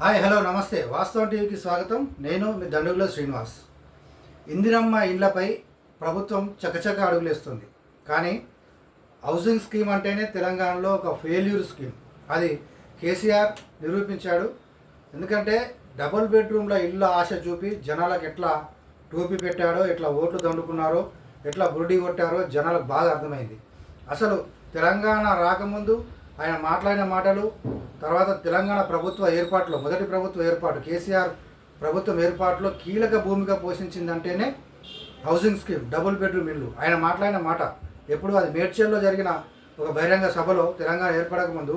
Hi hello నమస్తే. వాస్తవం టీవీకి స్వాగతం. నేను మీ దండుగుల శ్రీనివాస్. ఇందిరమ్మ ఇండ్లపై ప్రభుత్వం చకచక అడుగులేస్తుంది. కానీ హౌసింగ్ స్కీమ్ అంటేనే తెలంగాణలో ఒక ఫెయిల్యూర్ స్కీమ్. అది కేసీఆర్ నిరూపించాడు. ఎందుకంటే డబుల్ బెడ్రూమ్లో ఇళ్ళ ఆశ చూపి జనాలకు ఎట్లా టోపీ పెట్టాడో ఎట్లా ఓట్లు దండుకున్నారో ఎట్లా బురుడి కొట్టారో జనాలకు బాగా అర్థమైంది. అసలు తెలంగాణ రాకముందు ఆయన మాట్లాడిన మాటలు తర్వాత తెలంగాణ ప్రభుత్వ ఏర్పాటులో మొదటి ప్రభుత్వ ఏర్పాటు కేసీఆర్ ప్రభుత్వం ఏర్పాటులో కీలక భూమిక పోషించిందంటేనే హౌసింగ్ స్కీమ్ డబుల్ బెడ్రూమ్ ఇల్లు. ఆయన మాట్లాడిన మాట ఎప్పుడు అది మేడ్చల్లో జరిగిన ఒక బహిరంగ సభలో తెలంగాణ ఏర్పడక ముందు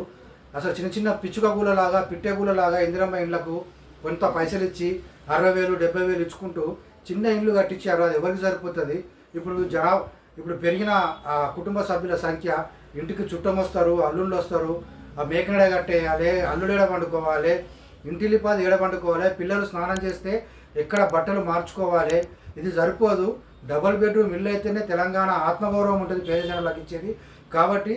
అసలు చిన్న చిన్న పిచ్చుక గూలలాగా పిట్టె గూలలాగా ఇందిరమ్మ ఇండ్లకు కొంత పైసలు ఇచ్చి అరవై వేలు డెబ్బై వేలు ఇచ్చుకుంటూ చిన్న ఇల్లు కట్టించారు. అది ఎవరికి సరిపోతుంది? ఇప్పుడు జనా ఇప్పుడు పెరిగిన ఆ కుటుంబ సభ్యుల సంఖ్య ఇంటికి చుట్టం వస్తారు అల్లుళ్ళు వస్తారు ఆ మేకనడ కట్టేయాలి అల్లుడు ఎడ పండుకోవాలి ఇంటిలిపాది ఎడ పండుకోవాలి పిల్లలు స్నానం చేస్తే ఎక్కడ బట్టలు మార్చుకోవాలి ఇది సరిపోదు. డబుల్ బెడ్రూమ్ ఇల్లు అయితేనే తెలంగాణ ఆత్మగౌరవం ఉంటుంది పేద జనాలకు ఇచ్చేది. కాబట్టి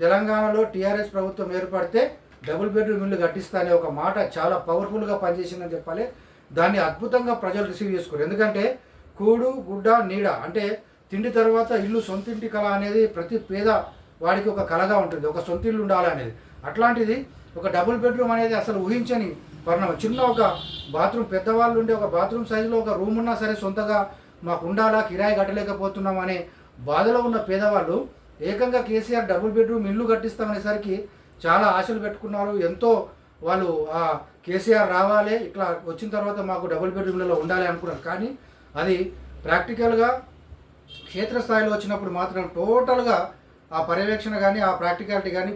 తెలంగాణలో టీఆర్ఎస్ ప్రభుత్వం ఏర్పడితే డబుల్ బెడ్రూమ్ ఇల్లు కట్టిస్తా అనే ఒక మాట చాలా పవర్ఫుల్గా పనిచేసిందని చెప్పాలి. దాన్ని అద్భుతంగా ప్రజలు రిసీవ్ చేసుకోరు. ఎందుకంటే కూడు గుడ్డ నీడ అంటే తిండి తర్వాత ఇల్లు సొంత ఇంటి కళ అనేది ప్రతి పేద వాడికి ఒక కళగా ఉంటుంది ఒక సొంత ఇల్లు ఉండాలి అనేది. అట్లాంటిది ఒక డబుల్ బెడ్రూమ్ అనేది అసలు ఊహించని పరిణామం చిన్న ఒక బాత్రూమ్ పెద్దవాళ్ళు ఉండే ఒక బాత్రూమ్ సైజులో ఒక రూమ్ ఉన్నా సరే సొంతగా మాకు ఉండాలా కిరాయి కట్టలేకపోతున్నాం అనే బాధలో ఉన్న పేదవాళ్ళు ఏకంగా కేసీఆర్ డబుల్ బెడ్రూమ్ ఇల్లు కట్టిస్తామనేసరికి చాలా ఆశలు పెట్టుకున్నారు. ఎంతో వాళ్ళు ఆ కేసీఆర్ రావాలి ఇట్లా వచ్చిన తర్వాత మాకు డబుల్ బెడ్రూమ్లలో ఉండాలి అనుకున్నారు. కానీ అది ప్రాక్టికల్గా క్షేత్రస్థాయిలో వచ్చినప్పుడు మాత్రం టోటల్గా ఆ పర్యవేక్షణ కానీ ఆ ప్రాక్టికాలిటీ కానీ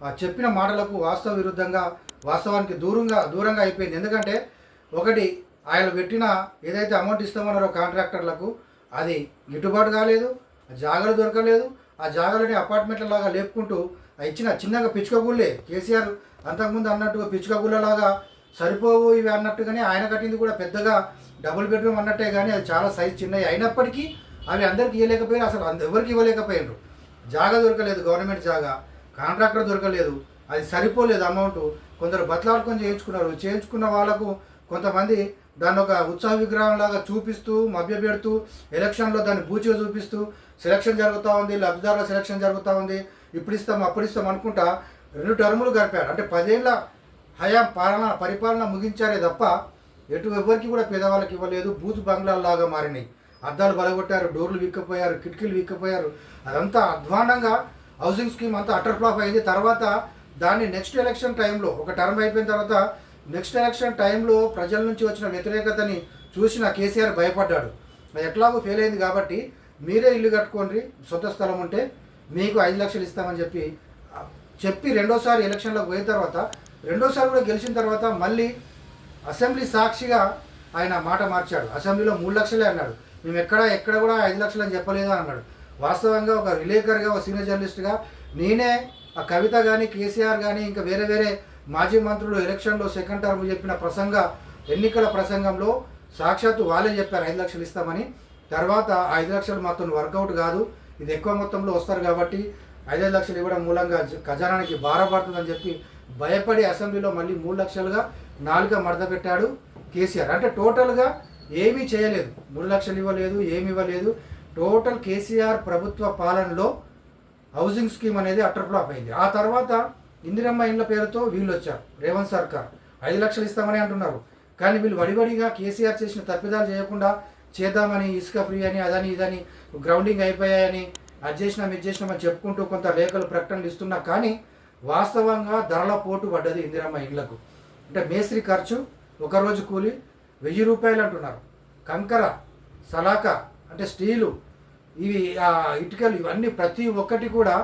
ఆ చెప్పిన మాటలకు వాస్తవ విరుద్ధంగా వాస్తవానికి దూరంగా దూరంగా అయిపోయింది. ఎందుకంటే ఒకటి ఆయన పెట్టిన ఏదైతే అమౌంట్ ఇస్తామన్నారో కాంట్రాక్టర్లకు అది గిట్టుబాటు కాలేదు జాగలు దొరకలేదు. ఆ జాగలని అపార్ట్మెంట్ల లాగా లేపుకుంటూ ఆ ఇచ్చిన చిన్నగా పిచ్చుక గుళ్ళే కేసీఆర్ అంతకుముందు అన్నట్టుగా పిచ్చుక గుళ్ళలాగా సరిపోవు ఇవి అన్నట్టుగానే ఆయన కట్టింది కూడా పెద్దగా డబుల్ బెడ్రూమ్ అన్నట్టే కానీ అది చాలా సైజ్ చిన్నవి అయినప్పటికీ అవి అందరికి ఇవ్వలేకపోయారు అసలు అంద- ఎవరికి ఇవ్వలేకపోయారు జాగా దొరకలేదు గవర్నమెంట్ జాగా. కాంట్రాక్టర్ దొరకలేదు. అది సరిపోలేదు అమౌంట్. కొందరు బతలాడుకొని చేయించుకున్నారు. చేయించుకున్న వాళ్ళకు కొంతమంది దాన్ని ఒక ఉత్సవ విగ్రహం లాగా చూపిస్తూ మభ్యపెడుతూ ఎలక్షన్లో దాన్ని బూచిగా చూపిస్తూ సెలక్షన్ జరుగుతూ ఉంది లబ్ధిదారుల సెలక్షన్ జరుగుతూ ఉంది. ఇప్పుడు ఇస్తాం అప్పుడు ఇస్తాం అనుకుంటా రెండు టర్ములు గడిపారు. అంటే పదేళ్ళ హయాం పాలన పరిపాలన ముగించారే తప్ప ఎటు ఎవరికి కూడా పేదవాళ్ళకి ఇవ్వలేదు. బూజు బంగ్లాల్లాగా మారినాయి. అద్దాలు బలగొట్టారు డోర్లు విక్కపోయారు కిటికీలు విక్కపోయారు. అదంతా అధ్వానంగా హౌసింగ్ స్కీమ్ అంతా అటర్ ఫ్లాప్ అయింది. తర్వాత దాన్ని నెక్స్ట్ ఎలక్షన్ టైంలో ఒక టర్మ్ అయిపోయిన తర్వాత నెక్స్ట్ ఎలక్షన్ టైంలో ప్రజల నుంచి వచ్చిన వ్యతిరేకతని చూసిన కేసీఆర్ భయపడ్డాడు. అది ఎట్లాగో ఫెయిల్ అయింది కాబట్టి మీరే ఇల్లు కట్టుకోండి సొంత స్థలం ఉంటే మీకు ఐదు లక్షలు ఇస్తామని చెప్పి చెప్పి రెండోసారి ఎలక్షన్లోకి పోయిన తర్వాత రెండోసారి కూడా గెలిచిన తర్వాత మళ్ళీ అసెంబ్లీ సాక్షిగా ఆయన మాట మార్చాడు. అసెంబ్లీలో మూడు లక్షలే అన్నాడు. మేము ఎక్కడ ఎక్కడ కూడా ఐదు లక్షలు అని చెప్పలేదు అన్నాడు. వాస్తవంగా ఒక విలేకరుగా ఒక సీనియర్ జర్నలిస్ట్గా నేనే ఆ కవిత కానీ కేసీఆర్ కానీ ఇంకా వేరే వేరే మాజీ మంత్రులు ఎలక్షన్లో సెకండ్ టర్మ్ చెప్పిన ప్రసంగ ఎన్నికల ప్రసంగంలో సాక్షాత్తు వాళ్ళే చెప్పారు ఐదు లక్షలు ఇస్తామని. తర్వాత ఐదు లక్షలు మాత్రం వర్కౌట్ కాదు ఇది ఎక్కువ మొత్తంలో వస్తారు కాబట్టి ఐదైదు లక్షలు ఇవ్వడం మూలంగా ఖజానానికి భారపడుతుందని చెప్పి భయపడి అసెంబ్లీలో మళ్ళీ మూడు లక్షలుగా నాలుగుగా మడత పెట్టాడు కేసీఆర్. అంటే టోటల్గా ఏమీ చేయలేదు. మూడు లక్షలు ఇవ్వలేదు ఏమి ఇవ్వలేదు. టోటల్ కేసీఆర్ ప్రభుత్వ పాలనలో హౌసింగ్ స్కీమ్ అనేది అట్టర్ ఫ్లాప్ అయింది. ఆ తర్వాత ఇందిరమ్మ ఇండ్ల పేరుతో వీళ్ళు వచ్చారు. రేవంత్ సర్కార్. ఐదు లక్షలు ఇస్తామని అంటున్నారు. కానీ వీళ్ళు వడివడిగా కేసీఆర్ చేసిన తప్పిదాలు చేయకుండా చేద్దామని ఇసుక ఫ్రీ అని అదని ఇదని గ్రౌండింగ్ అయిపోయాయని అది చేసినాం ఇది చేసినామని చెప్పుకుంటూ కొంత లేఖలు ప్రకటనలు ఇస్తున్నా కానీ వాస్తవంగా ధరల పోటు పడ్డది ఇందిరమ్మ ఇండ్లకు. అంటే మేస్త్రి ఖర్చు ఒకరోజు కూలి వెయ్యి రూపాయలు అంటున్నారు. కంకర సలాక అంటే స్టీలు ఇవి ఆ ఇటుకలు ఇవన్నీ ప్రతి ఒక్కటి కూడా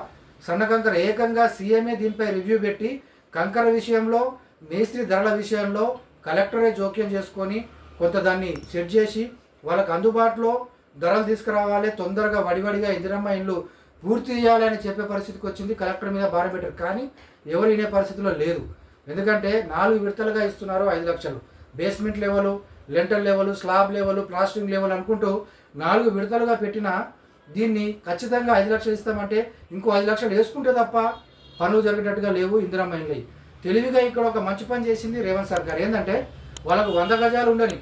సన్న కంకర ఏకంగా సీఎంఏ దీనిపై రివ్యూ పెట్టి కంకర విషయంలో మేస్త్రి ధరల విషయంలో కలెక్టరే జోక్యం చేసుకొని కొంత దాన్ని సెట్ చేసి వాళ్ళకు అందుబాటులో ధరలు తీసుకురావాలి తొందరగా వడివడిగా ఇందిరమ్మ ఇండ్లు పూర్తి చేయాలని చెప్పే పరిస్థితికి వచ్చింది కలెక్టర్ మీద భారం పెట్టారు కానీ ఎవరు వినే పరిస్థితిలో లేదు. ఎందుకంటే నాలుగు విడతలుగా ఇస్తున్నారు ఐదు లక్షలు. Basement level lintel level slab level plastering level అనుకుంటూ నాలుగు విడతలుగా పెట్టిన దీన్ని ఖచ్చితంగా ఐదు లక్షలు ఇస్తామంటే ఇంకో ఐదు లక్షలు వేసుకుంటే తప్ప పనులు జరిగేటట్టుగా లేవు ఇందిరమ్మ ఇండ్లయి తెలివిగా ఇక్కడ ఒక మంచి పని చేసింది రేవంత్ సర్కార్ ఏంటంటే వాళ్ళకు వంద గజాలు ఉండని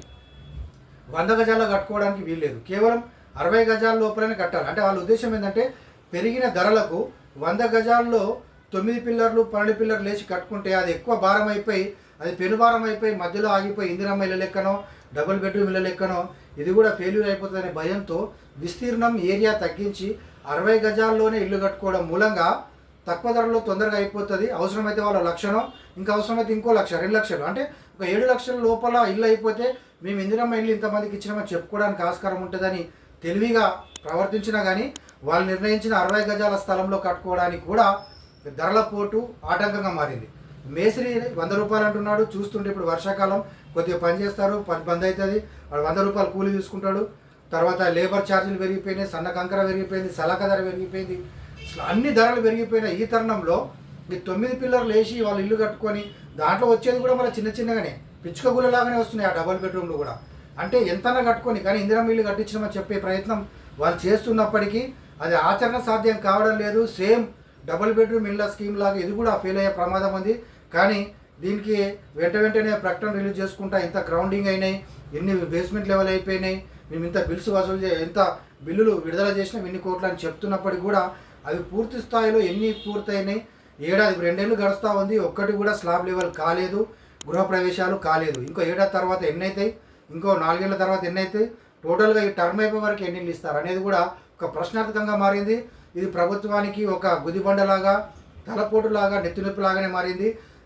వంద గజాల్లో కట్టుకోవడానికి వీల్లేదు కేవలం అరవై గజాల లోపలనే కట్టాలి. అంటే వాళ్ళ ఉద్దేశం ఏంటంటే పెరిగిన ధరలకు వంద గజాల్లో తొమ్మిది పిల్లర్లు పన్నెండు పిల్లర్లు లేచి కట్టుకుంటే అది ఎక్కువ భారం అయిపోయి అది పెనుభారం అయిపోయి మధ్యలో ఆగిపోయి ఇందిరమ్మ ఇళ్ళ లెక్కనో డబుల్ బెడ్రూమ్ ఇళ్ళ లెక్కనో ఇది కూడా ఫెయిల్యూర్ అయిపోతుందనే భయంతో విస్తీర్ణం ఏరియా తగ్గించి అరవై గజాల్లోనే ఇల్లు కట్టుకోవడం మూలంగా తక్కువ ధరలో తొందరగా అయిపోతుంది. అవసరమైతే వాళ్ళ లక్షణం ఇంకా అవసరమైతే ఇంకో లక్ష రెండు లక్షలు. అంటే ఒక ఏడు లక్షల లోపల ఇల్లు అయిపోతే మేము ఇందిరమ్మ ఇల్లు ఇంతమందికి ఇచ్చినామని చెప్పుకోవడానికి ఆస్కారం ఉంటుందని తెలివిగా ప్రవర్తించినా కానీ వాళ్ళు నిర్ణయించిన అరవై గజాల స్థలంలో కట్టుకోవడానికి కూడా ధరల పోటు ఆటంకంగా మారింది. మేస్త్రి వంద రూపాయలు అంటున్నాడు చూస్తుంటే ఇప్పుడు వర్షాకాలం కొద్దిగా పని చేస్తారు పని బంద్ అవుతుంది. వాడు వంద రూపాయలు కూలీ తీసుకుంటాడు తర్వాత లేబర్ ఛార్జీలు పెరిగిపోయినాయి సన్న కంకర పెరిగిపోయింది సలక ధర పెరిగిపోయింది. అన్ని ధరలు పెరిగిపోయినాయి ఈ తరుణంలో. ఈ తొమ్మిది పిల్లర్లు వేసి వాళ్ళు ఇల్లు కట్టుకొని దాంట్లో వచ్చేది కూడా మన చిన్న చిన్నగానే పిచ్చుక గుళ్ళలాగానే వస్తున్నాయి ఆ డబల్ బెడ్రూమ్లు కూడా. అంటే ఎంతనా కట్టుకొని కానీ ఇందిరా ఇల్లు కట్టించడం చెప్పే ప్రయత్నం వాళ్ళు చేస్తున్నప్పటికీ అది ఆచరణ సాధ్యం కావడం లేదు. సేమ్ డబుల్ బెడ్రూమ్ ఇళ్ళ స్కీమ్ లాగా ఇది కూడా ఫెయిల్ అయ్యే ప్రమాదం ఉంది. కానీ దీనికి వెంట వెంటనే ప్రకటన రిలీజ్ చేసుకుంటా ఇంత గ్రౌండింగ్ అయినాయి ఎన్ని బేస్మెంట్ లెవెల్ అయిపోయినాయి మేము ఇంత బిల్స్ వసూలు చే ఎంత బిల్లులు విడుదల చేసినాం ఎన్ని కోట్లు అని చెప్తున్నప్పటికీ కూడా అవి పూర్తి స్థాయిలో ఎన్ని పూర్తయినాయి ఏడాది రెండేళ్ళు గడుస్తూ ఉంది ఒక్కటి కూడా స్లాబ్ లెవెల్ కాలేదు గృహప్రవేశాలు కాలేదు. ఇంకో ఏడాది తర్వాత ఎన్ని అవుతాయి ఇంకో నాలుగేళ్ళ తర్వాత ఎన్ని అవుతాయి టోటల్గా ఈ టర్మ్ అయిపోయే వరకు ఎన్ని ఇస్తారు అనేది కూడా ఒక ప్రశ్నార్థకంగా మారింది. ఇది ప్రభుత్వానికి ఒక గుదిబండలాగా తలపోటులాగా నెత్తినొప్పిలాగానే మారింది.